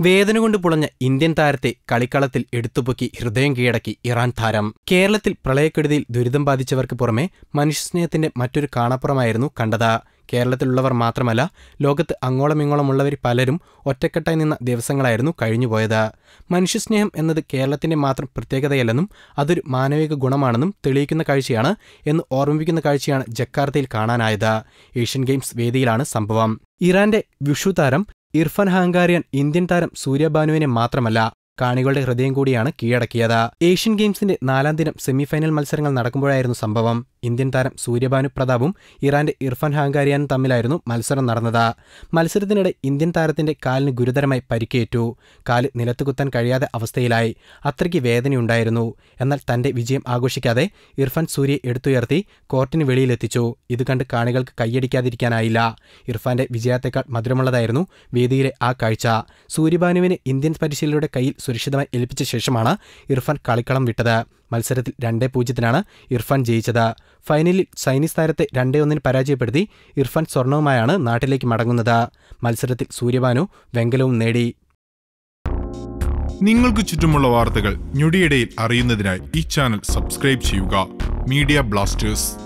വേദന കൊണ്ട് പുളഞ്ഞ ഇന്ത്യൻ താരത്തെ കളിക്കളത്തിൽ എടുത്തുപൊക്കി ഹൃദയം കീഴടക്കി ഇറാൻ താരം. കേരളത്തിൽ പ്രളയക്കെടുതിയിൽ ദുരിതം ബാധിച്ചവർക്ക് പുറമെ മനുഷ്യസ്നേഹത്തിന്റെ മറ്റൊരു കാണാപ്പുറമായിരുന്നു കണ്ടത്. കേരളത്തിലുള്ളവർ മാത്രമല്ല ലോകത്ത് അങ്ങോളമിങ്ങോളമുള്ളവർ പലരും ഒറ്റക്കെട്ടായി നിന്ന ദിവസങ്ങളായിരുന്നു കഴിഞ്ഞുപോയത്. മനുഷ്യസ്നേഹം എന്നത് കേരളത്തിന്റെ മാത്രം പ്രത്യേകതയല്ലെന്നും അതൊരു മാനവിക ഗുണമാണെന്നും തെളിയിക്കുന്ന കാഴ്ചയാണ് എന്ന് ഓർമ്മിപ്പിക്കുന്ന കാഴ്ചയാണ് ജക്കാർത്തയിൽ കാണാനായത്. ഏഷ്യൻ ഗെയിംസ് വേദിയിലാണ് സംഭവം. ഇറാന്റെ വിഷു താരം ഇർഫാൻ ഹാങ്കാരിയൻ ഇന്ത്യൻ താരം സൂര്യബാനുവിനെ മാത്രമല്ല കാണികളുടെ ഹൃദയം കൂടിയാണ് കീഴടക്കിയത്. ഏഷ്യൻ ഗെയിംസിന്റെ നാലാം ദിനം സെമിഫൈനൽ മത്സരങ്ങൾ നടക്കുമ്പോഴായിരുന്നു സംഭവം. ഇന്ത്യൻ താരം സൂര്യഭാനു പ്രതാപും ഇറാന്റെ ഇർഫാൻ ഹാങ്കാരിയാനും തമ്മിലായിരുന്നു മത്സരം നടന്നത്. മത്സരത്തിനിടെ ഇന്ത്യൻ താരത്തിന്റെ കാലിന് ഗുരുതരമായി പരിക്കേറ്റു. കാൽ നിലത്ത് കുത്താൻ കഴിയാതെ അവസ്ഥയിലായി. അത്രയ്ക്ക് വേദനയുണ്ടായിരുന്നു. എന്നാൽ തന്റെ വിജയം ആഘോഷിക്കാതെ ഇർഫാൻ സൂര്യയെ എടുത്തുയർത്തി കോർട്ടിന് വെളിയിലെത്തിച്ചു. ഇത് കണ്ട് കാണികൾക്ക് കൈയടിക്കാതിരിക്കാനായില്ല. ഇർഫാന്റെ വിജയത്തെക്കാൾ മധുരമുള്ളതായിരുന്നു വേദിയിലെ ആ കാഴ്ച. സൂര്യഭാനുവിന് ഇന്ത്യൻ പരിശീലകരുടെ കയ്യിൽ സുരക്ഷിതമായി ഏൽപ്പിച്ച ശേഷമാണ് ഇർഫാൻ കളിക്കളം വിട്ടത്. മത്സരത്തിൽ രണ്ടേ പൂജ്യത്തിനാണ് ഇർഫാൻ ജയിച്ചത്. ഫൈനലിൽ ചൈനീസ് താരത്തെ രണ്ടേ ഒന്നിന് പരാജയപ്പെടുത്തി ഇർഫാൻ സ്വർണവുമായാണ് നാട്ടിലേക്ക് മടങ്ങുന്നത്. മത്സരത്തിൽ സൂര്യവാനു വെങ്കലവും നേടി. നിങ്ങൾക്ക് ചുറ്റുമുള്ള വാർത്തകൾ ഞൊടിയിടയിൽ അറിയുന്നതിനായി ഈ ചാനൽ സബ്സ്ക്രൈബ് ചെയ്യുക. Media blasters.